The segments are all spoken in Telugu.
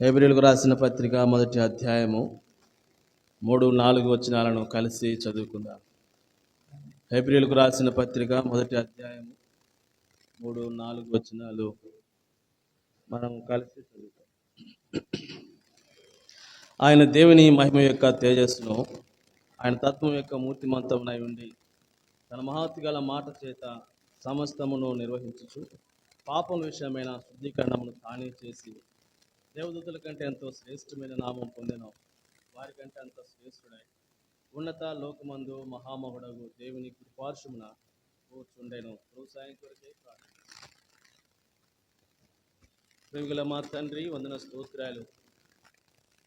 ఏప్రిల్కు రాసిన పత్రిక మొదటి అధ్యాయము మూడు నాలుగు వచనాలను కలిసి చదువుకుందాం. ఏప్రిల్కు రాసిన పత్రిక మొదటి అధ్యాయము మూడు నాలుగు వచనాలు మనం కలిసి చదువుతాం ఆయన దేవుని మహిమ యొక్క తేజస్సును ఆయన తత్వం యొక్క మూర్తిమంతమునై ఉండి తన మహాతి గల మాట చేత సమస్తమును నిర్వహించుచు పాపం విషయమైన శుద్ధీకరణమును తానే చేసి దేవదూతుల కంటే ఎంతో శ్రేష్టమైన నామం పొందిన వారికంటే అంత శ్రేష్ఠుడై ఉన్నత లోకమందు మహామహుడగు దేవుని కృపార్శమున కూర్చుండేను. ప్రోత్సాహం కొరకే ప్రేమిగల మా తండ్రి వందన స్తోత్రాలు.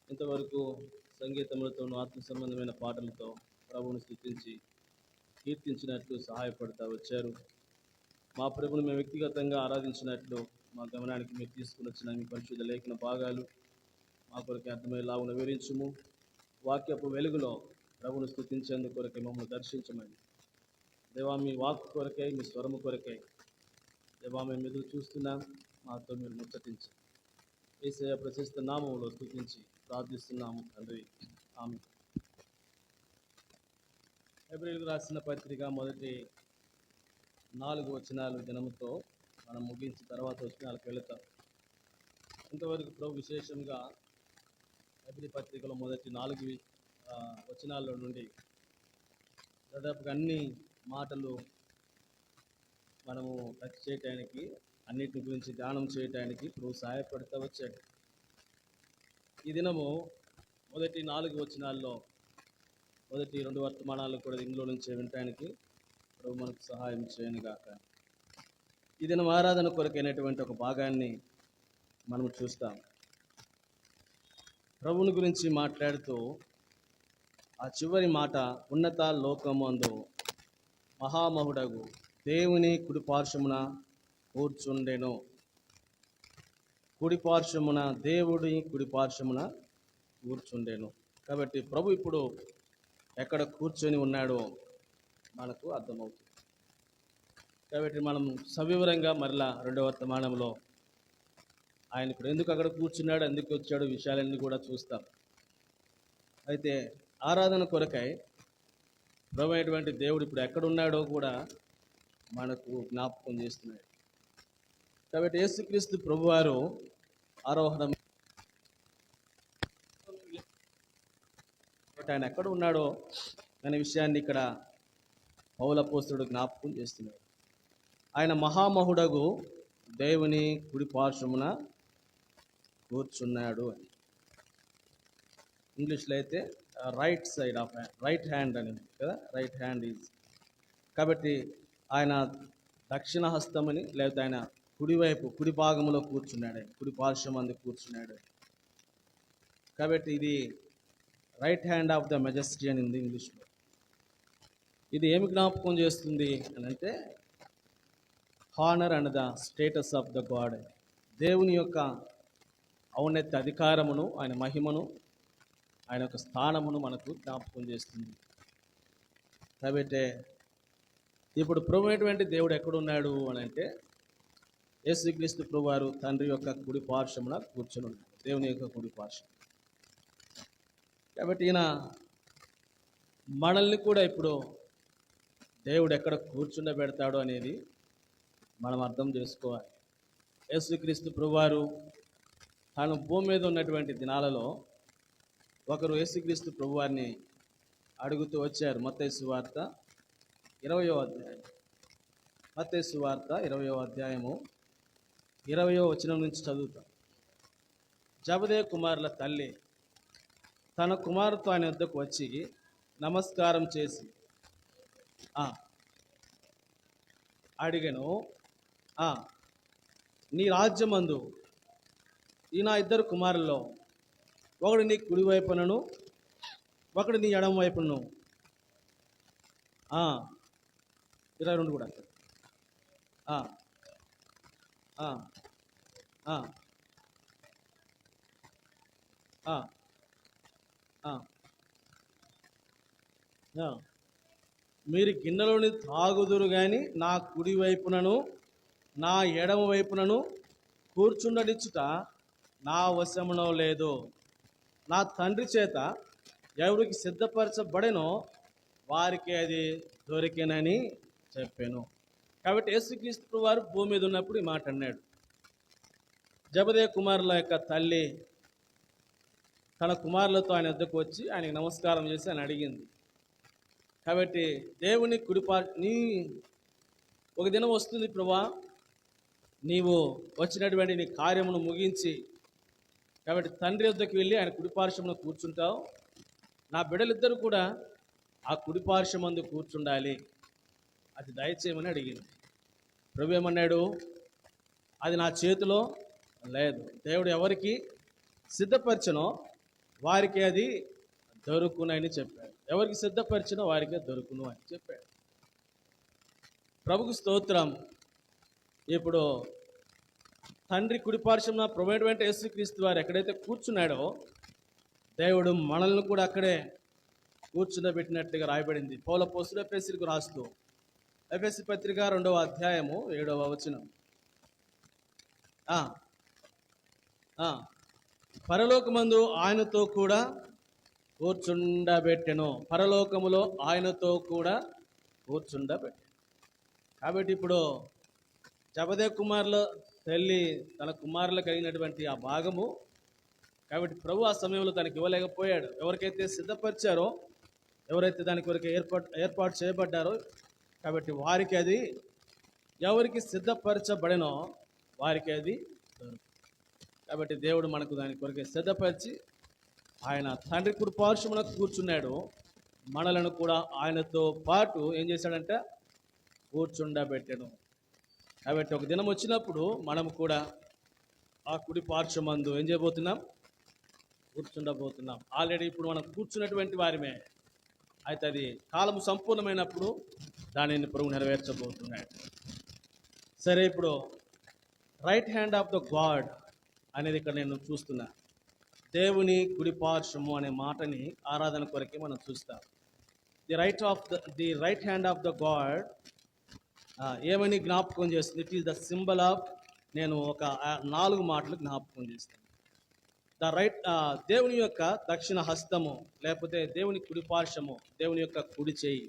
ఇంతవరకు సంగీతములతోనూ ఆత్మ సంబంధమైన పాటలతో ప్రభువును స్థుతించి కీర్తించినట్లు సహాయపడతా వచ్చారు. మా ప్రభుని మేము వ్యక్తిగతంగా ఆరాధించినట్లు మా గమనానికి మీరు తీసుకుని వచ్చిన మీ పరిశుద్ధ లేఖన భాగాలు మా కొరకు అర్థమయ్యేలాగున వివరించుము. వాక్యపు వెలుగులో ప్రభును స్థుతించేందుకు కొరకే మమ్మల్ని దర్శించమని. దేవా మీ వాక్ కొరకై మీ స్వరము కొరకై. దేవా మేము ఎదురు చూస్తున్నాం మాతో మీరు ముచ్చటించి. ఏసయ ప్రశస్త నామంలో స్థుతించి ప్రార్థిస్తున్నాము తండ్రి. ఆమె ఏప్రిల్కు రాసిన పత్రిక మొదటి నాలుగు వచనాలు దినముతో మనం ముగించి తర్వాత వచనాలకు వెళతాం. ఇంతవరకు ప్రభు విశేషంగా ఏప్రిల్ పత్రికలో మొదటి నాలుగు వచనాల్లో నుండి దాదాపుగా అన్ని మాటలు మనము టచ్ చేయటానికి అన్నిటి గురించి ధ్యానం చేయటానికి ప్రభు సహాయపడుతూ వచ్చాడు. ఈ దినము మొదటి నాలుగు వచనాల్లో మొదటి రెండు వర్తమానాలు కూడా ఇందులో నుంచి వినటానికి ప్రభు మనకు సహాయం చేయను గాక ఈ దినం ఆరాధన కొరకైనటువంటి ఒక భాగాన్ని మనం చూస్తాం. ప్రభుని గురించి మాట్లాడుతూ ఆ చివరి మాట ఉన్నత లోకమందు మహామహుడగు దేవుని కుడిపార్శ్వమున కూర్చుండెను. కుడిపార్శ్వమున దేవుడి కుడిపార్శ్వమున కూర్చుండెను. కాబట్టి ప్రభు ఇప్పుడు ఎక్కడ కూర్చొని ఉన్నాడో మనకు అర్థమవుతుంది. కాబట్టి మనం సవివరంగా మరలా రెండవ వర్తమానంలో ఆయన ఇప్పుడు ఎందుకు అక్కడ కూర్చున్నాడు ఎందుకు వచ్చాడు విషయాలన్నీ కూడా చూస్తాం. అయితే ఆరాధన కొరకై ప్రభు దేవుడు ఇప్పుడు ఎక్కడున్నాడో కూడా మనకు జ్ఞాపకం చేస్తున్నాడు. కాబట్టి యేసుక్రీస్తు ప్రభువారు ఆరోహణం ఆయన ఎక్కడ ఉన్నాడో అనే విషయాన్ని ఇక్కడ పౌలపోస్తుడు జ్ఞాపకం చేస్తున్నాడు. ఆయన మహామహుడగు దేవుని కుడి పార్శ్వమున కూర్చున్నాడు అని. ఇంగ్లీష్లో అయితే right side of right hand అని కదా రైట్ హ్యాండ్ ఈజ్. కాబట్టి ఆయన దక్షిణ హస్తమని లేకపోతే ఆయన కుడివైపు కుడి భాగంలో కూర్చున్నాడు కుడి పార్శ్వం అందు కూర్చున్నాడు. కాబట్టి ఇది right hand of the majesty అని ఉంది ఇంగ్లీష్లో. ఇది ఏమి జ్ఞాపకం చేస్తుంది అని అంటే honour and the status of the God దేవుని యొక్క ఔన్నత్య అధికారమును ఆయన మహిమను ఆయన యొక్క స్థానమును మనకు జ్ఞాపకం చేస్తుంది. కాబట్టి ఇప్పుడు ప్రభు అయినటువంటి దేవుడు ఎక్కడున్నాడు అని అంటే యేసుక్రీస్తు ప్రభు వారు తండ్రి యొక్క కుడి పార్శ్వమున కూర్చొని ఉన్నాడు దేవుని యొక్క కుడి పార్శ్వం. కాబట్టి ఈయన మనల్ని కూడా ఇప్పుడు దేవుడు ఎక్కడ కూర్చుండబెడతాడు అనేది మనం అర్థం చేసుకోవాలి. యేసుక్రీస్తు ప్రభువారు తాను భూమి మీద ఉన్నటువంటి దినాలలో ఒకరు యేసుక్రీస్తు ప్రభువారిని అడుగుతూ వచ్చారు. మత్తేసు వార్త ఇరవయో అధ్యాయం. మత్తేసు వార్త ఇరవయో అధ్యాయము ఇరవయో వచనం నుంచి చదువుతాం. జబదే కుమారుల తల్లి తన కుమారుతో ఆయన వద్దకు వచ్చి నమస్కారం చేసి అడిగను అడిగాను నీ రాజ్యమందు ఈ నా ఇద్దరు కుమారుల్లో ఒకడు నీ కుడి వైపునను ఒకడు నీ ఎడమ వైపును ఇరవై రెండు కూడా. మీరు గిన్నెలోని తాగుదురు కానీ నా కుడి వైపునను నా ఎడమ వైపునను కూర్చుండనిచ్చుట నా వశమునో లేదు. నా తండ్రి చేత ఎవరికి సిద్ధపరచబడెనో వారికి అది దొరికినని చెప్పాను. కాబట్టి యేసుక్రీస్తు వారు భూమి మీద ఉన్నప్పుడు ఈ మాట అన్నాడు. జబదే కుమారుల యొక్క తల్లి తన కుమారులతో ఆయన వద్దకు వచ్చి ఆయనకి నమస్కారం చేసి ఆయన అడిగింది. కాబట్టి దేవుని కుడిపా నీ ఒక దినం వస్తుంది ప్రభా. నీవు వచ్చినటువంటి నీ కార్యమును ముగించి కాబట్టి తండ్రి వద్దకు వెళ్ళి ఆయన కుడిపార్శ్వమున కూర్చుంటావు. నా బిడ్డలిద్దరూ కూడా ఆ కుడిపార్శ్వమందు కూర్చుండాలి. అది దయచేయమని అడిగింది. ప్రభు ఏమన్నాడు? అది నా చేతిలో లేదు. దేవుడు ఎవరికి సిద్ధపరచనో వారికి అది దొరుకునని చెప్పాడు. ఎవరికి సిద్ధపరిచినో వారికి దొరుకును అని చెప్పాడు. ప్రభుకు స్తోత్రం. ఇప్పుడు తండ్రి కుడిపార్శ్వన ప్రొమైనటువంటి యేసుక్రీస్తు వారు ఎక్కడైతే కూర్చున్నాడో దేవుడు మనల్ని కూడా అక్కడే కూర్చుండబెట్టినట్టుగా రాయబడింది. పౌల పోసులు ఎఫ్ఎస్సికి రాస్తూ ఎఫ్ఎస్సి పత్రిక రెండవ అధ్యాయము ఏడవ వచనం. పరలోకమందు ఆయనతో కూడా కూర్చుండబెట్టెను. పరలోకములో ఆయనతో కూడా కూర్చుండబెట్టెను. కాబట్టి ఇప్పుడు జపదే కుమార్లో తల్లి తన కుమారులకు కలిగినటువంటి ఆ భాగము. కాబట్టి ప్రభు ఆ సమయంలో తనకి ఇవ్వలేకపోయాడు. ఎవరికైతే సిద్ధపరిచారో ఎవరైతే దాని కొరకు ఏర్పాటు ఏర్పాటు చేయబడ్డారో కాబట్టి వారికి అది ఎవరికి సిద్ధపరచబడినో వారికి అది కాబట్టి దేవుడు మనకు దాని కొరకే సిద్ధపరిచి ఆయన తండ్రి కృపార్శ్వమున కూర్చున్నాడు. మనలను కూడా ఆయనతో పాటు ఏం చేశాడంటే? కూర్చుండబెట్టాడు. కాబట్టి ఒక దినం వచ్చినప్పుడు మనం కూడా ఆ కుడి పార్శ్వమందు ఏం చేయబోతున్నాం? కూర్చుండబోతున్నాం. ఆల్రెడీ ఇప్పుడు మనం కూర్చున్నటువంటి వారిమే. అయితే అది కాలము సంపూర్ణమైనప్పుడు దానిని ప్రభు నెరవేర్చబోతున్నాడు. సరే ఇప్పుడు right hand of the God అనేది ఇక్కడ నేను చూస్తున్నా. దేవుని కుడి పార్శ్వము అనే మాటని ఆరాధన కొరకే మనం చూస్తాం. The right of the the right hand of the God ఏమని జ్ఞాపకం చేస్తుంది? It is the symbol of నేను ఒక నాలుగు మాటలు జ్ఞాపకం చేస్తాను. ద రైట్ దేవుని యొక్క దక్షిణ హస్తము లేకపోతే దేవుని కుడిపార్శ్వము దేవుని యొక్క కుడి చేయి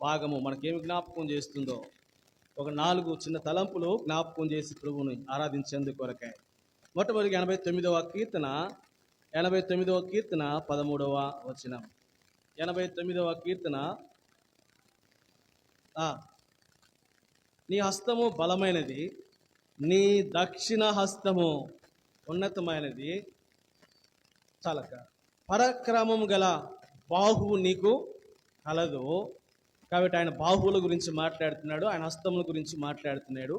భాగము మనకేమి జ్ఞాపకం చేస్తుందో? ఒక నాలుగు చిన్న తలంపులు జ్ఞాపకం చేసి ప్రభువుని ఆరాధించేందుకు కొరకాయ మొట్టమొదటి ఎనభై తొమ్మిదవ కీర్తన ఎనభై తొమ్మిదవ కీర్తన పదమూడవ వచనం. ఎనభై తొమ్మిదవ కీర్తన నీ హస్తము బలమైనది నీ దక్షిణ హస్తము ఉన్నతమైనది. చాలక పరాక్రమం గల బాహువు నీకు కలదు. కాబట్టి ఆయన బాహువుల గురించి మాట్లాడుతున్నాడు ఆయన హస్తముల గురించి మాట్లాడుతున్నాడు.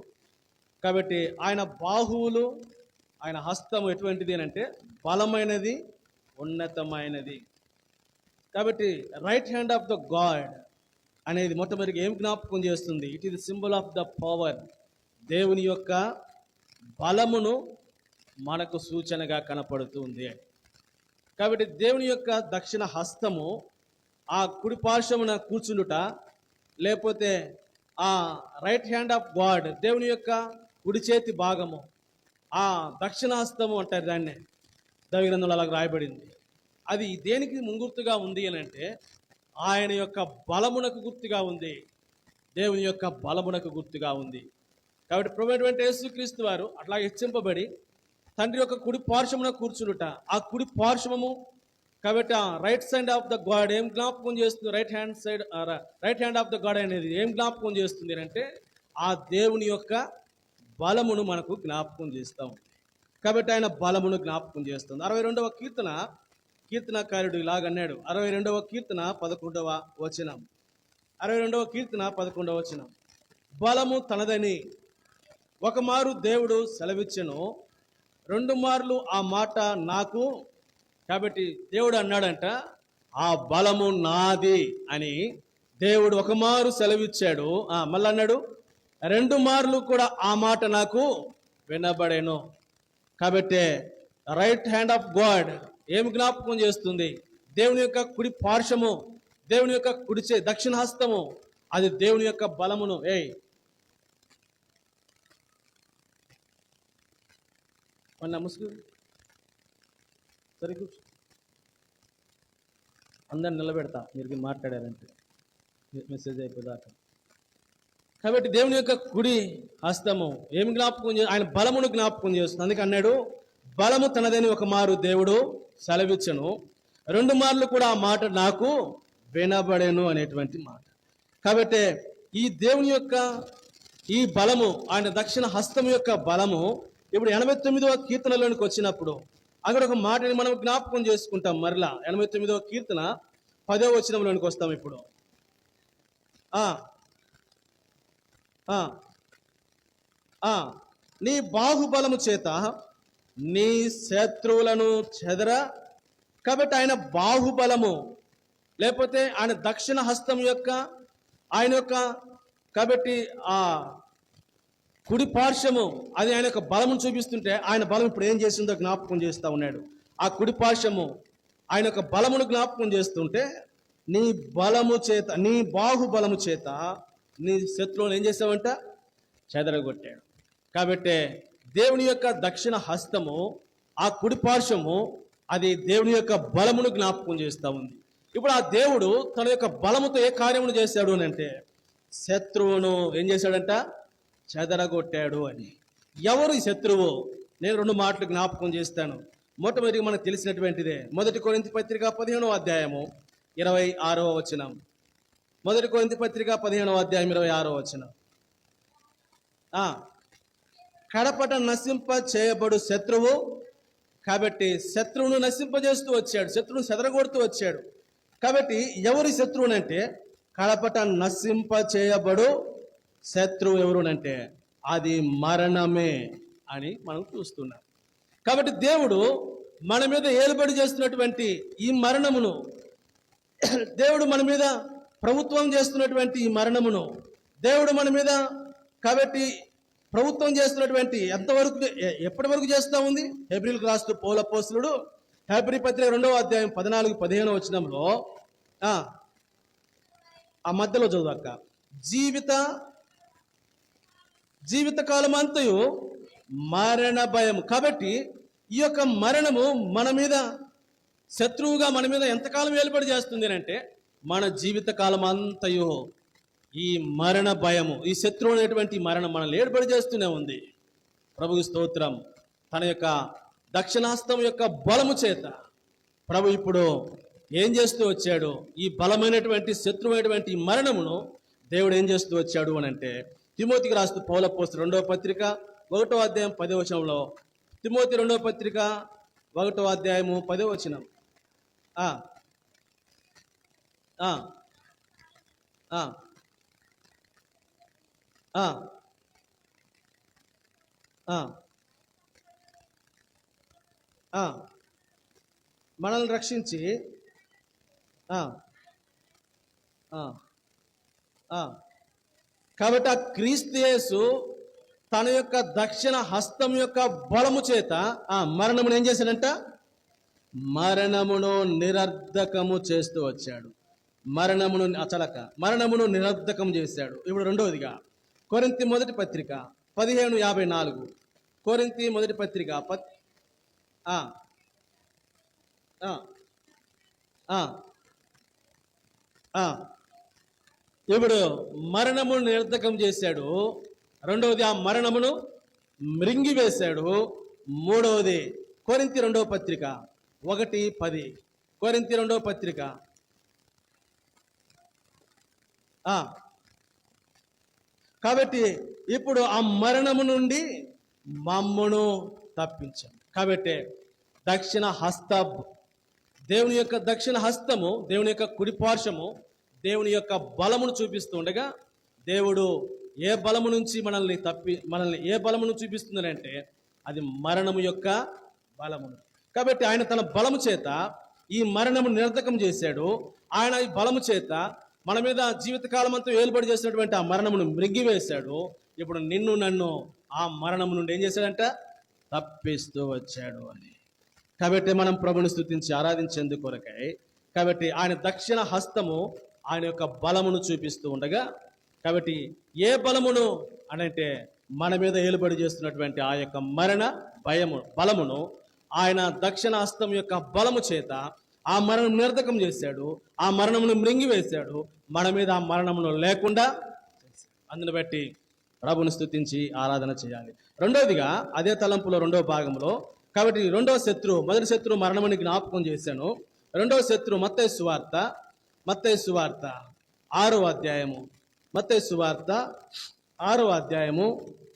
కాబట్టి ఆయన బాహువులు ఆయన హస్తము ఎటువంటిది అని అంటే బలమైనది ఉన్నతమైనది. కాబట్టి right hand of the God అనేది మొట్టమొదటి ఏం జ్ఞాపకం చేస్తుంది? It is symbol of the power దేవుని యొక్క బలమును మనకు సూచనగా కనపడుతుంది. కాబట్టి దేవుని యొక్క దక్షిణ హస్తము ఆ కుడి పార్శ్వమున కూర్చుండుట లేకపోతే ఆ రైట్ హ్యాండ్ ఆఫ్ గాడ్ దేవుని యొక్క కుడి చేతి భాగము ఆ దక్షిణ హస్తము అంటారు దాన్ని. దవిగ్రంథంలో అలాగ రాయబడింది. అది దేనికి ముంగుర్తుగా ఉంది అని అంటే ఆయన యొక్క బలమునకు గుర్తుగా ఉంది. దేవుని యొక్క బలమునకు గుర్తుగా ఉంది. కాబట్టి ప్రభుత్వ యేసుక్రీస్తు వారు అట్లా హెచ్చింపబడి తండ్రి యొక్క కుడి పార్శ్వమున కూర్చుండుట ఆ కుడి పార్శ్వము కాబట్టి ఆ right side of the God ఏం జ్ఞాపకం చేస్తుంది? Right hand side right hand of the God అనేది ఏం జ్ఞాపకం చేస్తుంది అంటే ఆ దేవుని యొక్క బలమును మనకు జ్ఞాపకం చేస్తాం కాబట్టి ఆయన బలమును జ్ఞాపకం చేస్తుంది అరవై రెండవ కీర్తన కీర్తనకారుడు ఇలాగన్నాడు అరవై రెండవ కీర్తన పదకొండవ వచనం. అరవై రెండవ కీర్తన పదకొండవ వచనం. బలము తనదని ఒకమారు దేవుడు సెలవిచ్చెను. రెండు మార్లు ఆ మాట నాకు కాబట్టి దేవుడు అన్నాడంట ఆ బలము నాది అని దేవుడు ఒకమారు సెలవిచ్చాడు. మళ్ళీ అన్నాడు రెండు మార్లు కూడా ఆ మాట నాకు వినబడేను. కాబట్టి రైట్ హ్యాండ్ ఆఫ్ గాడ్ ఏమి జ్ఞాపకం చేస్తుంది? దేవుని యొక్క కుడి పార్శ్వము దేవుని యొక్క కుడిచే దక్షిణ హస్తము అది దేవుని యొక్క బలమును. ఏ మొన్న ముసుగు. సరే కూర్చో. అందరిని నిలబెడతా. మీరు మాట్లాడారంటే. మెసేజ్ అయిపోదాకా. కాబట్టి దేవుని యొక్క కుడి హస్తము ఏమి జ్ఞాపకం చే ఆయన బలమును జ్ఞాపకం చేస్తుంది. అందుకే అన్నాడు బలము తనదని ఒక మారు దేవుడు సెలవిచ్చను. రెండు మార్లు కూడా ఆ మాట నాకు వినబడేను అనేటువంటి మాట. కాబట్టి ఈ దేవుని యొక్క ఈ బలము ఆయన దక్షిణ హస్తం యొక్క బలము ఇప్పుడు ఎనభై తొమ్మిదవ కీర్తనలోనికి వచ్చినప్పుడు అక్కడ ఒక మాటని మనం జ్ఞాపకం చేసుకుంటాం మరలా. ఎనభై తొమ్మిదవ కీర్తన పదో వచనంలోనికి వస్తాం ఇప్పుడు. నీ బాహుబలము చేత నీ శత్రువులను చెదర. కాబట్టి ఆయన బాహుబలము. లేకపోతే ఆయన దక్షిణ హస్తం యొక్క ఆయన యొక్క కాబట్టి ఆ కుడి పార్శ్వము అది ఆయన యొక్క బలము చూపిస్తుంటే ఆయన బలం ఇప్పుడు ఏం చేసిందో జ్ఞాపకం చేస్తూ ఉన్నాడు. ఆ కుడి పార్శ్వము ఆయన యొక్క బలమును జ్ఞాపకం చేస్తుంటే నీ బలము చేత నీ బాహుబలము చేత నీ శత్రువులు ఏం చేసావంట? చెదరగొట్టాడు. కాబట్టి దేవుని యొక్క దక్షిణ హస్తము ఆ కుడి పార్శ్వము అది దేవుని యొక్క బలమును జ్ఞాపకం చేస్తూ ఉంది. ఇప్పుడు ఆ దేవుడు తన యొక్క బలముతో ఏ కార్యమును చేశాడు అని అంటే శత్రువును ఏం చేశాడంట? చెదరగొట్టాడు అని. ఎవరు ఈ శత్రువు? నేను రెండు మాటలు జ్ఞాపకం చేస్తాను. మొట్టమొదటిగా మనకు తెలిసినటువంటిదే మొదటి కొరింతి పత్రిక పదిహేనో అధ్యాయము ఇరవై ఆరవ వచనం. మొదటి కొరింతి పత్రిక పదిహేనవ అధ్యాయం ఇరవై ఆరో వచనం. కడపట నశింప చేయబడు శత్రువు కాబట్టి శత్రువును నశింపజేస్తూ వచ్చాడు శత్రువును చెదరగొడుతూ వచ్చాడు. కాబట్టి ఎవరి శత్రువునంటే కడపట నశింప చేయబడు శత్రువు ఎవరునంటే అది మరణమే అని మనం చూస్తున్నాం. కాబట్టి దేవుడు మన మీద ఏలుబడి చేస్తున్నటువంటి ఈ మరణమును దేవుడు మన మీద ప్రభుత్వం చేస్తున్నటువంటి ఈ మరణమును దేవుడు మన మీద కాబట్టి ప్రభుత్వం చేస్తున్నటువంటి ఎంతవరకు ఎప్పటి వరకు చేస్తూ ఉంది? హెబ్రిల్కి రాస్తూ పౌలపోసులుడు హెబ్రి పత్రిక రెండవ అధ్యాయం పద్నాలుగు పదిహేను వచ్చినంలో ఆ, మధ్యలో చదువుక జీవిత జీవిత కాలం అంతయు మరణ భయం. కాబట్టి ఈ యొక్క మరణము మన మీద శత్రువుగా మన మీద ఎంతకాలం ఏలుబడి చేస్తుంది అంటే మన జీవిత కాలం అంతయు. ఈ మరణ భయము ఈ శత్రువు అనేటువంటి మరణం మనల్ని ఏర్పడి చేస్తూనే ఉంది. ప్రభుకి స్తోత్రం. తన యొక్క దక్షిణాస్తం యొక్క బలము చేత ప్రభు ఇప్పుడు ఏం చేస్తూ వచ్చాడు? ఈ బలమైనటువంటి శత్రువైనటువంటి మరణమును దేవుడు ఏం చేస్తూ వచ్చాడు అని అంటే తిమోతికి రాస్తూ పౌల పోస్ట్ రెండవ పత్రిక ఒకటో అధ్యాయం పదో వచనంలో తిమోతి రెండవ పత్రిక ఒకటో అధ్యాయము పదో వచనం. ఆ, ఆ. మనల్ని రక్షించి. కాబట్టి ఆ క్రీస్తు తన యొక్క దక్షిణ హస్తం యొక్క బలము చేత ఆ మరణమును ఏం చేశాడంట? మరణమును నిరర్ధకము చేస్తూ వచ్చాడు. మరణమును అచలక. మరణమును నిరర్ధకం చేశాడు. ఇప్పుడు రెండవదిగా. కొరింతి మొదటి పత్రిక పదిహేను యాభై నాలుగు. కొరింతి మొదటి పత్రిక పత్ ఇప్పుడు మరణమును నిర్ధకం చేశాడు రెండవది ఆ మరణమును మృంగివేశాడు. మూడవది కొరింతి రెండవ పత్రిక ఒకటి పది. కొరింతి రెండవ పత్రిక కాబట్టి ఇప్పుడు ఆ మరణము నుండి మమ్మను తప్పించాడు కాబట్టి దక్షిణ హస్త దేవుని యొక్క దక్షిణ హస్తము దేవుని యొక్క కుడిపార్శ్వము దేవుని యొక్క బలమును చూపిస్తూ ఉండగా దేవుడు ఏ బలము నుంచి మనల్ని తప్పి మనల్ని ఏ బలమును చూపిస్తుందని అంటే అది మరణము యొక్క బలమును. కాబట్టి ఆయన తన బలము చేత ఈ మరణము నిరర్ధకం చేశాడు. ఆయన ఈ బలము చేత మన మీద జీవితకాలం అంతా ఏలుబడి చేసినటువంటి ఆ మరణమును మృంగివేశాడు. ఇప్పుడు నిన్ను నన్ను ఆ మరణము నుండి ఏం చేశాడంట? తప్పిస్తూ వచ్చాడు అని. కాబట్టి మనం ప్రభుని స్థుతించి ఆరాధించేందుకు కొరకై కాబట్టి ఆయన దక్షిణ హస్తము ఆయన యొక్క బలమును చూపిస్తూ ఉండగా కాబట్టి ఏ బలమును అనంటే మన మీద ఏలుబడి చేస్తున్నటువంటి ఆ యొక్క మరణ భయము బలమును ఆయన దక్షిణ హస్తం యొక్క బలము చేత ఆ మరణం నిరర్ధకం చేశాడు ఆ మరణమును మృంగివేశాడు మన మీద ఆ మరణమును లేకుండా అందును బట్టి ప్రభుని స్థుతించి ఆరాధన చేయాలి. రెండవదిగా అదే తలంపులో రెండవ భాగంలో కాబట్టి రెండవ శత్రువు మొదటి శత్రువు మరణమని జ్ఞాపకం చేశాను. రెండవ శత్రువు మత్తయి సువార్త మత్తయి సువార్త ఆరో అధ్యాయము మత్తయి సువార్త ఆరో అధ్యాయము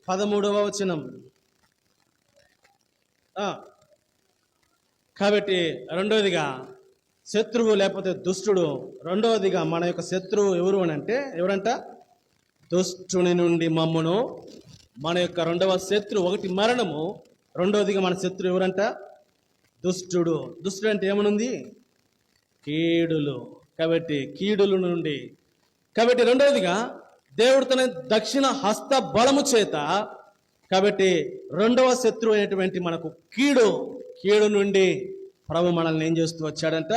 పదమూడవ వచనం. కాబట్టి రెండవదిగా శత్రువు లేకపోతే దుష్టుడు. రెండవదిగా మన యొక్క శత్రువు ఎవరు అని అంటే ఎవరంట? దుష్టుని నుండి మమ్మును. మన యొక్క రెండవ శత్రువు ఒకటి మరణము. రెండవదిగా మన శత్రువు ఎవరంట? దుష్టుడు. దుష్టుడు అంటే ఏమనుంది? కీడులు. కాబట్టి కీడుల నుండి. కాబట్టి రెండవదిగా దేవుడు తన దక్షిణ హస్త బలము చేత కాబట్టి రెండవ శత్రువు అయినటువంటి మనకు కీడు. కీడు నుండి ప్రభు మనల్ని ఏం చేస్తూ వచ్చాడంట?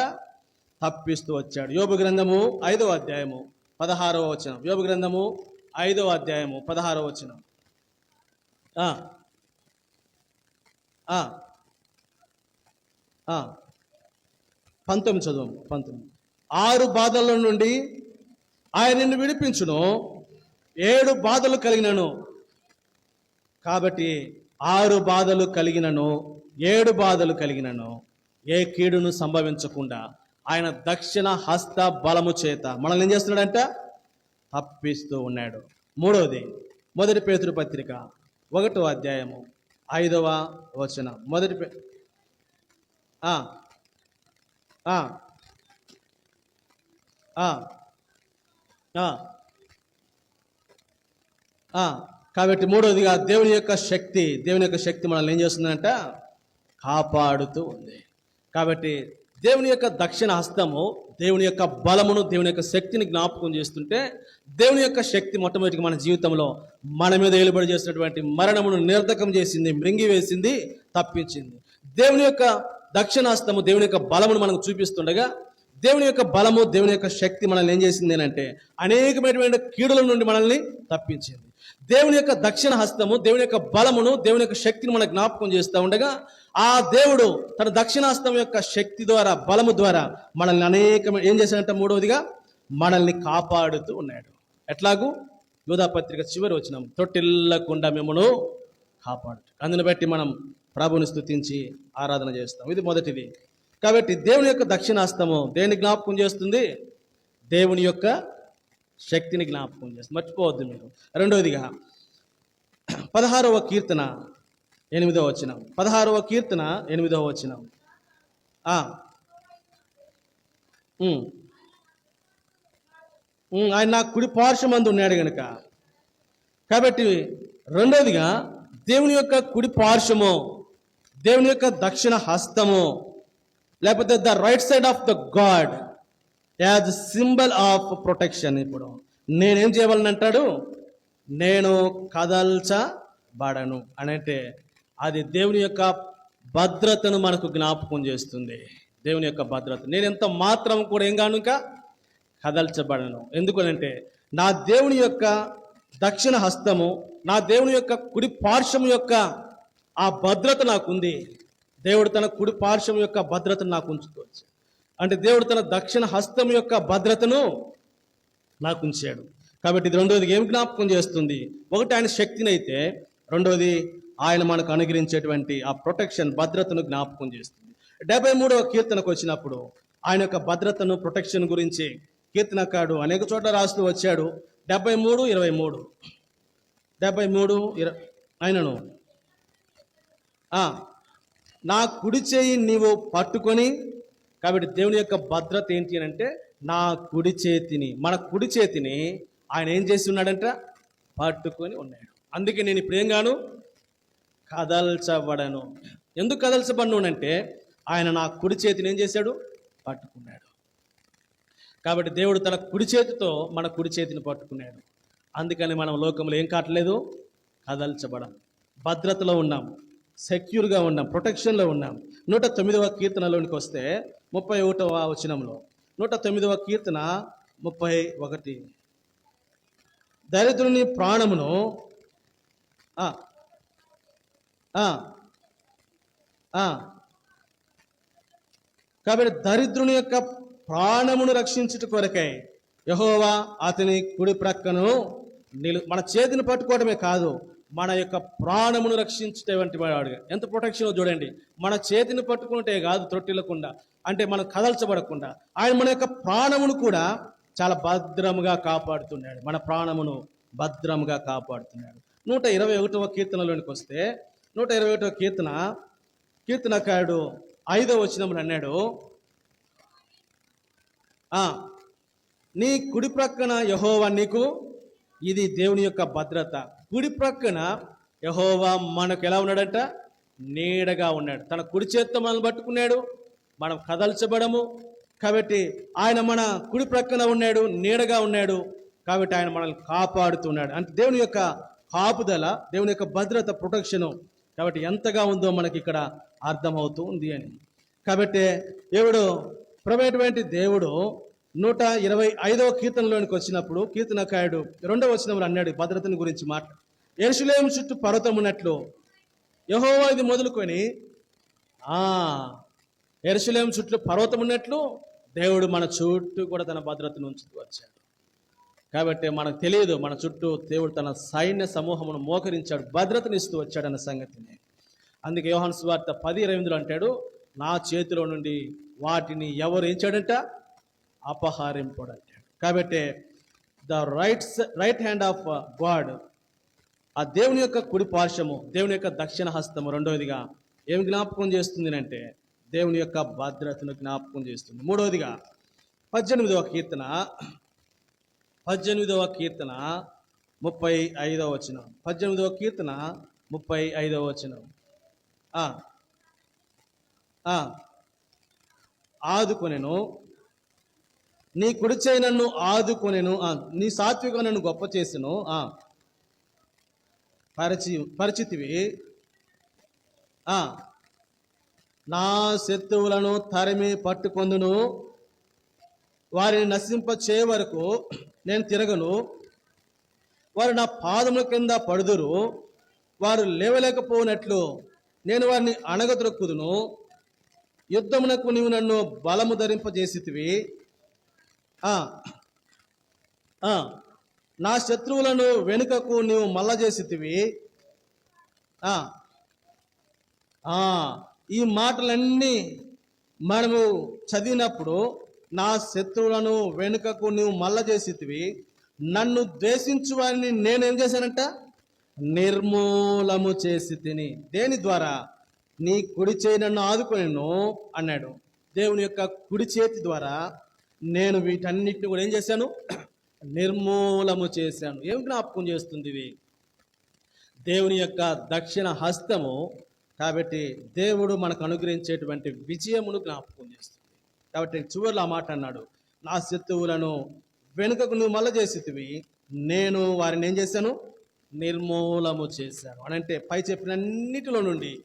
తప్పిస్తూ వచ్చాడు. యోబు గ్రంథము ఐదవ అధ్యాయము పదహారవ వచనం. యోబు గ్రంథము ఐదవ అధ్యాయము పదహారవ వచనం. పంతొమ్మిది చదువు పంతొమ్మిది. ఆరు బాధల నుండి ఆయన నిన్ను విడిపించును. ఏడు బాధలు కలిగినను. కాబట్టి ఆరు బాధలు కలిగినను. ఏడు బాధలు కలిగినను. ఏ కీడును సంభవించకుండా ఆయన దక్షిణ హస్త బలము చేత మనల్ని ఏం చేస్తున్నాడంట? తప్పిస్తూ ఉన్నాడు. మూడవది మొదటి పేతురు పత్రిక ఒకటో అధ్యాయము ఐదవ వచనం. మొదటి పే కాబట్టి మూడవదిగా దేవుని యొక్క శక్తి దేవుని యొక్క శక్తి మనల్ని ఏం చేస్తుందంట? కాపాడుతూ ఉంది. కాబట్టి దేవుని యొక్క దక్షిణ హస్తము దేవుని యొక్క బలమును దేవుని యొక్క శక్తిని జ్ఞాపకం చేస్తుంటే దేవుని యొక్క శక్తి మొట్టమొదటిగా మన జీవితంలో మన మీద ఏలుబడి చేసినటువంటి మరణమును నిర్ధకం చేసింది మృంగివేసింది తప్పించింది దేవుని యొక్క దక్షిణ హస్తము దేవుని యొక్క బలమును మనకు చూపిస్తుండగా దేవుని యొక్క బలము దేవుని యొక్క శక్తి మనల్ని ఏం చేసింది అంటే అనేకమైనటువంటి కీడుల నుండి మనల్ని తప్పించింది దేవుని యొక్క దక్షిణ హస్తము దేవుని యొక్క బలమును దేవుని యొక్క శక్తిని మన జ్ఞాపకం చేస్తూ ఉండగా ఆ దేవుడు తన దక్షిణాస్తం యొక్క శక్తి ద్వారా బలము ద్వారా మనల్ని అనేక ఏం చేశాడంటే మూడవదిగా? మనల్ని కాపాడుతూ ఉన్నాడు. ఎట్లాగూ? యూధాపత్రిక చివరి వచ్చినాం తొట్టిల్లకుండా మిమ్మను కాపాడు అందుని బట్టి మనం ప్రభుని స్థుతించి ఆరాధన చేస్తాం. ఇది మొదటిది. కాబట్టి దేవుని యొక్క దక్షిణాస్తము దేని జ్ఞాపకం చేస్తుంది? దేవుని యొక్క శక్తిని జ్ఞాపకం చేస్తుంది. మర్చిపోవద్దు మీరు. రెండవదిగా పదహారవ కీర్తన ఎనిమిదవ వచ్చిన పదహారవ కీర్తన ఎనిమిదవ వచ్చిన ఆయన నా కుడి పార్శ్వమందు ఉన్నాడు గనుక. కాబట్టి రెండవదిగా దేవుని యొక్క కుడి పార్శ్వము దేవుని యొక్క దక్షిణ హస్తము లేకపోతే the right side of the God as symbol of protection ఇప్పుడు. నేనేం చేయవాలని అంటాడు నేను కదల్చబడను అనంటే అది దేవుని యొక్క భద్రతను మనకు జ్ఞాపకం చేస్తుంది. దేవుని యొక్క భద్రత. నేను ఎంత మాత్రం కూడా ఏం కానుక ఇంకా? కదల్చబడను. ఎందుకనంటే నా దేవుని యొక్క దక్షిణ హస్తము నా దేవుని యొక్క కుడి పార్శ్వం యొక్క ఆ భద్రత నాకుంది. దేవుడు తన కుడి పార్శ్వం యొక్క భద్రతను నాకు ఉంచుకోవచ్చు. అంటే దేవుడు తన దక్షిణ హస్తం యొక్క భద్రతను నాకు ఉంచాడు. కాబట్టి ఇది రెండోది ఏం జ్ఞాపకం చేస్తుంది? ఒకటి ఆయన శక్తిని అయితే రెండోది ఆయన మనకు అనుగ్రహించేటువంటి ఆ ప్రొటెక్షన్ భద్రతను జ్ఞాపకం చేస్తుంది. డెబ్బై మూడవ కీర్తనకు వచ్చినప్పుడు ఆయన యొక్క భద్రతను ప్రొటెక్షన్ గురించి కీర్తనకాడు అనేక చోట్ల రాస్తూ వచ్చాడు. డెబ్బై మూడు ఇరవై మూడు. డెబ్బై మూడు ఇర ఆయనను. నా కుడి చేయి నీవు పట్టుకొని కాబట్టి దేవుని యొక్క భద్రత ఏంటి అని అంటే నా కుడి చేతిని మన కుడి చేతిని ఆయన ఏం చేసి ఉన్నాడంట? పట్టుకొని ఉన్నాడు. అందుకే నేను ఇప్పుడు ఏం గాను కదల్చబడను. ఎందుకు కదల్చబడను అంటే ఆయన నా కుడి చేతిని ఏం చేశాడు? పట్టుకున్నాడు. కాబట్టి దేవుడు తన కుడి చేతితో మన కుడి చేతిని పట్టుకున్నాడు. అందుకని మనం లోకంలో ఏం కావట్లేదు? కదల్చబడం భద్రతలో ఉన్నాం. సెక్యూర్గా ఉన్నాం. ప్రొటెక్షన్లో ఉన్నాం. నూట తొమ్మిదవ కీర్తనలోనికి వస్తే ముప్పై ఒకటవ వచనంలో నూట తొమ్మిదవ కీర్తన ముప్పై ఒకటి. దరిద్రుని ప్రాణమును కాబట్టి దరిద్రుని యొక్క ప్రాణమును రక్షించుట కొరకై యహోవా అతని కుడి ప్రక్కను నిలు మన చేతిని పట్టుకోవడమే కాదు మన యొక్క ప్రాణమును రక్షించేటువంటి వాడు. ఎంత ప్రొటెక్షన్ చూడండి. మన చేతిని పట్టుకుంటే కాదు తొట్టిల్లకుండా అంటే మనం కదల్చబడకుండా. ఆయన మన యొక్క ప్రాణమును కూడా చాలా భద్రముగా కాపాడుతున్నాడు. మన ప్రాణమును భద్రముగా కాపాడుతున్నాడు. నూట ఇరవై ఒకటవ కీర్తనలోనికి వస్తే నూట ఇరవై ఒకటో కీర్తన కీర్తనకారుడు ఐదో వచ్చినప్పుడు అన్నాడు. నీ కుడి ప్రక్కన యహోవా నీకు ఇది దేవుని యొక్క భద్రత. కుడి ప్రక్కన యహోవా మనకు ఎలా ఉన్నాడంట? నీడగా ఉన్నాడు. తన కుడి చేత్తో మనల్ని పట్టుకున్నాడు. మనం కదల్చబడము. కాబట్టి ఆయన మన కుడి ప్రక్కన ఉన్నాడు నీడగా ఉన్నాడు. కాబట్టి ఆయన మనల్ని కాపాడుతున్నాడు. అంటే దేవుని యొక్క కాపుదల దేవుని యొక్క భద్రత ప్రొటెక్షను కాబట్టి ఎంతగా ఉందో మనకి ఇక్కడ అర్థమవుతూ ఉంది అని. కాబట్టి దేవుడు ప్రభుత్వటువంటి దేవుడు నూట ఇరవై ఐదవ కీర్తనలోనికి వచ్చినప్పుడు కీర్తనకాయుడు రెండవ వచనంలో అన్నాడు భద్రతను గురించి మాట. ఎరుసలేం చుట్టూ పర్వతం ఉన్నట్లు యహోవా ఇది మొదలుకొని ఎరుసలేం చుట్టూ పర్వతం ఉన్నట్లు దేవుడు మన చుట్టూ కూడా తన భద్రతను ఉంచుతూ వచ్చాడు. కాబట్టి మనకు తెలియదు మన చుట్టూ దేవుడు తన సైన్య సమూహమును మోకరించాడు భద్రతనిస్తూ వచ్చాడన్న సంగతిని. అందుకే యోహాను స్వార్త పది ఇరవై అంటాడు నా చేతిలో నుండి వాటిని ఎవరు ఏం చేయడంట అపహరింపడు అంటాడు కాబట్టి the rights right hand of God ఆ దేవుని యొక్క కుడి పార్శ్వము దేవుని యొక్క దక్షిణ హస్తము రెండవదిగా ఏం జ్ఞాపకం చేస్తుంది అంటే దేవుని యొక్క భద్రతను జ్ఞాపకం చేస్తుంది. మూడవదిగా పద్దెనిమిదవ కీర్తన పద్దెనిమిదవ కీర్తన ముప్పై ఐదవ వచనం. పద్దెనిమిదవ కీర్తన ముప్పై ఐదవ వచనం. ఆదుకొనెను. నీ కుడిచై నన్ను ఆదుకొనెను. నీ సాత్విక నన్ను గొప్ప చేసెను. పరిచి పరిచితివి. నా శత్రువులను తరిమి పట్టుకొందును. వారిని నశింప చేయ వరకు నేను తిరగను. వారు నా పాదముల కింద పడుదురు. వారు లేవలేకపోనట్లు నేను వారిని అణగద్రొక్కుదును యుద్ధమునకు నీవు నన్ను బలము ధరింపజేసితివి. నా శత్రువులను వెనుకకు నీవు మల్ల ఈ మాటలన్నీ మనము చదివినప్పుడు నా శత్రువులను వెనుకకు నువ్వు మల్ల చేసితివి నన్ను ద్వేషించు వారిని నేనేం చేశానంట? నిర్మూలము చేసి తిని దేని ద్వారా? నీ కుడి చేయి నన్ను ఆదుకొనిను అన్నాడు. దేవుని యొక్క కుడి చేతి ద్వారా నేను వీటన్నిటిని కూడా ఏం చేశాను? నిర్మూలము చేశాను. ఏం జ్ఞాపకం చేస్తుంది ఇవి దేవుని యొక్క దక్షిణ హస్తము. కాబట్టి దేవుడు మనకు అనుగ్రహించేటువంటి విజయమును జ్ఞాపకం చేస్తుంది. కాబట్టి చివరిలో ఆ మాట అన్నాడు నా శత్రువులను వెనుకకు నువ్వు మల్ల చేసేవి నేను వారిని ఏం చేశాను? నిర్మూలము చేశాను. అని అంటే పై చెప్పినన్నిటిలో నుండి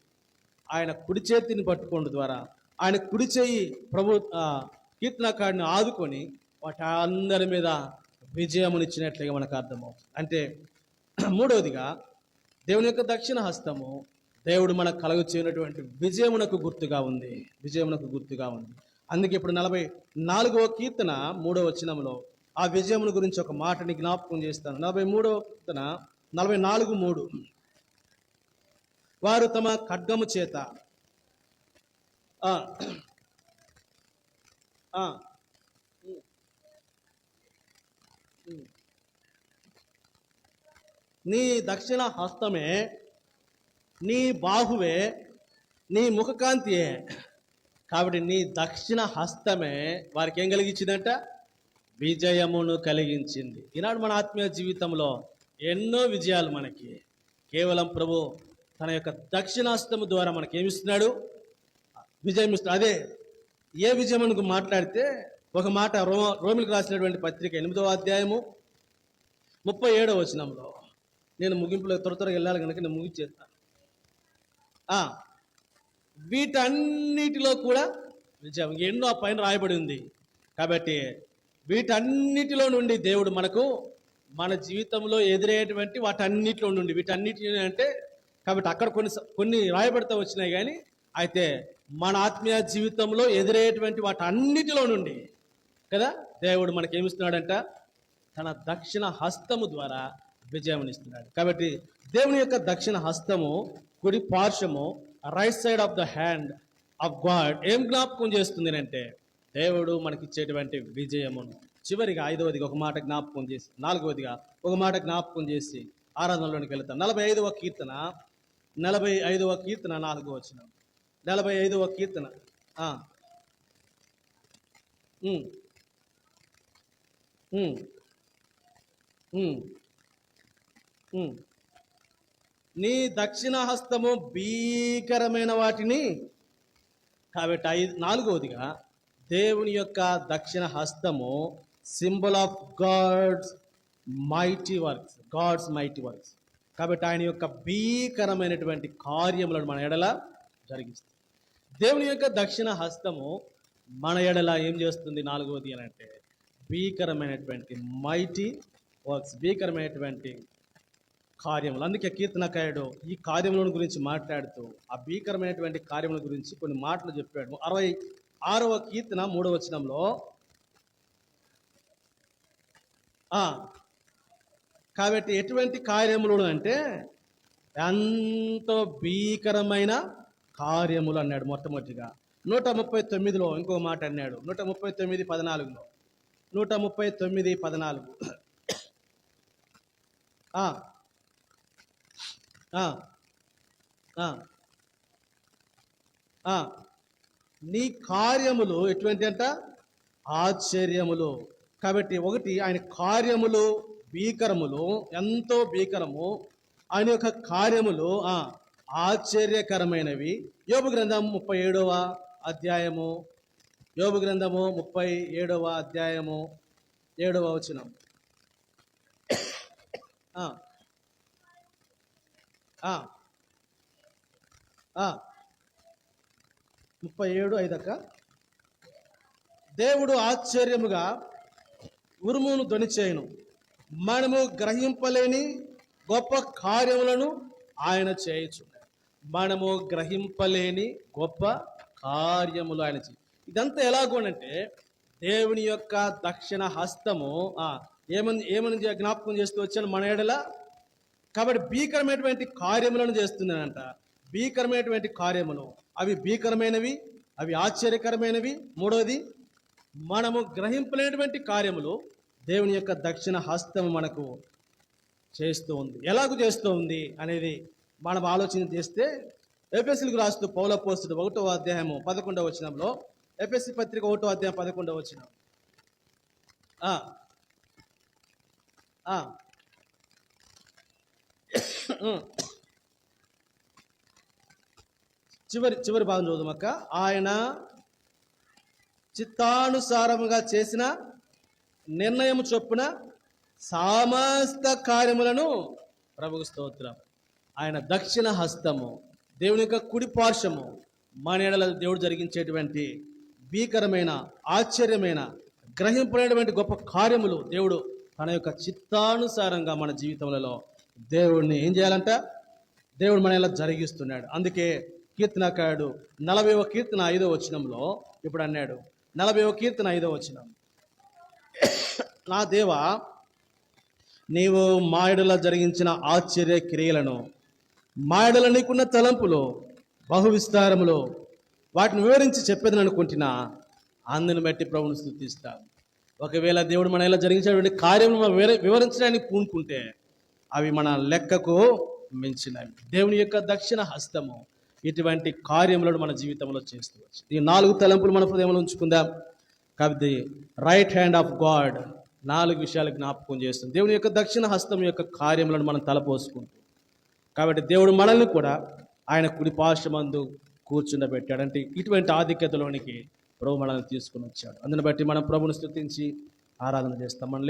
ఆయన కుడి చేతిని పట్టుకోండి ద్వారా ఆయన కుడి చేయి ప్రభు కీర్తనకాడిని ఆదుకొని వాటి అందరి మీద విజయమునిచ్చినట్లుగా మనకు అర్థమవుతుంది. అంటే మూడవదిగా దేవుని యొక్క దక్షిణ హస్తము దేవుడు మనకు కలుగు చేయనటువంటి విజయమునకు గుర్తుగా ఉంది. విజయమునకు గుర్తుగా ఉంది. అందుకే ఇప్పుడు నలభై నాలుగవ కీర్తన మూడవ వచనంలో ఆ విజయముల గురించి ఒక మాటని జ్ఞాపకం చేస్తాను. నలభై మూడవ కీర్తన నలభై నాలుగు మూడు. వారు తమ ఖడ్గము చేత నీ దక్షిణ హస్తమే నీ బాహువే నీ ముఖకాంతియే. కాబట్టి నీ దక్షిణ హస్తమే వారికి ఏం కలిగించిందంట? విజయమును కలిగించింది. ఈనాడు మన ఆత్మీయ జీవితంలో ఎన్నో విజయాలు మనకి. కేవలం ప్రభు తన యొక్క దక్షిణాస్తము ద్వారా మనకి ఏమిస్తున్నాడు విజయం ఇస్తున్నాడు అదే ఏ విజయం మాట్లాడితే ఒక మాట రో రోమిలకు రాసినటువంటి పత్రిక ఎనిమిదవ అధ్యాయము ముప్పై ఏడవ వచనంలో. నేను ముగింపులో త్వర త్వరగా వెళ్ళాలి కనుక నేను ముగించేస్తాను. వీటన్నిటిలో కూడా విజయం. ఎన్నో పైన రాయబడి ఉంది. కాబట్టి వీటన్నిటిలో నుండి దేవుడు మనకు మన జీవితంలో ఎదురయ్యేటువంటి వాటన్నిటిలో నుండి వీటన్నిటి అంటే కాబట్టి అక్కడ కొన్ని స- కొన్ని రాయబడతా వచ్చినాయి కానీ అయితే మన ఆత్మీయ జీవితంలో ఎదురయ్యేటువంటి వాటన్నిటిలో నుండి కదా దేవుడు మనకి ఏమిస్తున్నాడంట తన దక్షిణ హస్తము ద్వారా విజయం ఇస్తున్నాడు. కాబట్టి దేవుని యొక్క దక్షిణ హస్తము కుడి పార్శ్వము right side of the hand of God ఏం జ్ఞాపకం చేస్తుంది అంటే దేవుడు మనకిచ్చేటువంటి విజయమును. చివరిగా ఐదవదిగా ఒక మాట జ్ఞాపకం చేసి నాలుగవదిగా ఒక మాట జ్ఞాపకం చేసి ఆరాధనలోనికి వెళ్తాం నలభై ఐదవ కీర్తన నలభై ఐదవ కీర్తన నాలుగో వచ్చిన నలభై ఐదవ కీర్తన. ఆ. ఉమ్. నీ దక్షిణ హస్తము భీకరమైన వాటిని కాబట్టి ఐదు నాలుగవదిగా దేవుని యొక్క దక్షిణ హస్తము symbol of God's mighty works God's mighty works. కాబట్టి ఆయన యొక్క భీకరమైనటువంటి కార్యములను మన ఎడల జరిగిస్తుంది. దేవుని యొక్క దక్షిణ హస్తము మన ఎడల ఏం చేస్తుంది నాలుగవది అని అంటే భీకరమైనటువంటి మైటీ వర్క్స్ భీకరమైనటువంటి కార్యములు. అందుకే కీర్తనకాయుడు ఈ కార్యములను గురించి మాట్లాడుతూ ఆ భీకరమైనటువంటి కార్యముల గురించి కొన్ని మాటలు చెప్పాడు. అరవై ఆరవ కీర్తన మూడవ వచనంలో కాబట్టి ఎటువంటి కార్యములు అంటే ఎంతో భీకరమైన కార్యములు అన్నాడు మొట్టమొదటిగా. నూట ముప్పై తొమ్మిదిలో ఇంకో మాట అన్నాడు. నూట ముప్పై తొమ్మిది పద్నాలుగులో. నూట ముప్పై తొమ్మిది పద్నాలుగు. నీ కార్యములు ఎటువంటి అంట? ఆశ్చర్యములు. కాబట్టి ఒకటి ఆయన కార్యములు భీకరములు ఎంతో భీకరము. ఆయన యొక్క కార్యములు ఆశ్చర్యకరమైనవి. యోబు గ్రంథం ముప్పై ఏడవ అధ్యాయము. యోబు గ్రంథము ముప్పై ఏడవ అధ్యాయము. ఏడవ వచనం. ముప్పై ఏడు ఐదక్క. దేవుడు ఆశ్చర్యముగా ఉరుమును ధ్వని చేయను మనము గ్రహింపలేని గొప్ప కార్యములను ఆయన చేయొచ్చు మనము గ్రహింపలేని గొప్ప కార్యములు ఆయన చేయ. ఇదంతా ఎలాగోనంటే దేవుని యొక్క దక్షిణ హస్తము ఏమని ఏమని జ్ఞాపకం చేస్తూ వచ్చాను మన ఎడల? కాబట్టి భీకరమైనటువంటి కార్యములను చేస్తున్నానంట భీకరమైనటువంటి కార్యములు. అవి భీకరమైనవి అవి ఆశ్చర్యకరమైనవి. మూడవది మనము గ్రహింపలేనటువంటి కార్యములు దేవుని యొక్క దక్షిణ హస్తము మనకు చేస్తూ ఉంది. ఎలాగూ చేస్తూ ఉంది అనేది మనం ఆలోచన చేస్తే ఎఫ్ఎస్సీలకు రాస్తూ పౌలపోస్తుడు ఒకటో అధ్యాయము పదకొండవ వచనంలో ఎఫ్ఎస్సి పత్రిక ఒకటో అధ్యాయం పదకొండవ వచనం. చివరి చివరి భాగం చదువుమక్క ఆయన చిత్తానుసారముగా చేసిన నిర్ణయం చొప్పున సమస్త కార్యములను ప్రభుకు స్తోత్రం. ఆయన దక్షిణ హస్తము దేవుని యొక్క కుడి పార్శ్వము మన దేవుడు జరిగించేటువంటి భీకరమైన ఆశ్చర్యమైన గ్రహింపలేటువంటి గొప్ప కార్యములు దేవుడు తన యొక్క చిత్తానుసారంగా మన జీవితములలో దేవుడిని ఏం చేయాలంట? దేవుడు మన ఇలా జరిగిస్తున్నాడు. అందుకే కీర్తనకారుడు నలభైవ కీర్తన ఐదో వచనంలో ఇప్పుడు అన్నాడు. నలభైవ కీర్తన ఐదో వచనం. నా దేవా నీవు మాయడలో జరిగించిన ఆశ్చర్య క్రియలను మాయడల నీకున్న తలంపులు బహువిస్తారములో వాటిని వివరించి చెప్పేదని అనుకుంటున్నా అందుని బట్టి ప్రభుని స్థుతిస్తా ఒకవేళ దేవుడు మన ఇలా జరిగించినటువంటి కార్యములు వివరించడానికి పూనుకుంటే అవి మన లెక్కకు మించినవి. దేవుని యొక్క దక్షిణ హస్తము ఇటువంటి కార్యములను మన జీవితంలో చేస్తూ ఈ నాలుగు తలంపులు మన హృదయంలో ఉంచుకుందాం. కాబట్టి రైట్ హ్యాండ్ ఆఫ్ గాడ్ నాలుగు విషయాలు జ్ఞాపకం చేస్తుంది. దేవుని యొక్క దక్షిణ హస్తం యొక్క కార్యములను మనం తలపోసుకుంటాం. కాబట్టి దేవుడు మనల్ని కూడా ఆయన కుడి పార్శ్వమందు కూర్చుండబెట్టాడు. అంటే ఇటువంటి ఆధిక్యతలోనికి ప్రభు మనల్ని తీసుకుని వచ్చాడు. అందుని బట్టి మనం ప్రభుని స్థుతించి ఆరాధన చేస్తాం.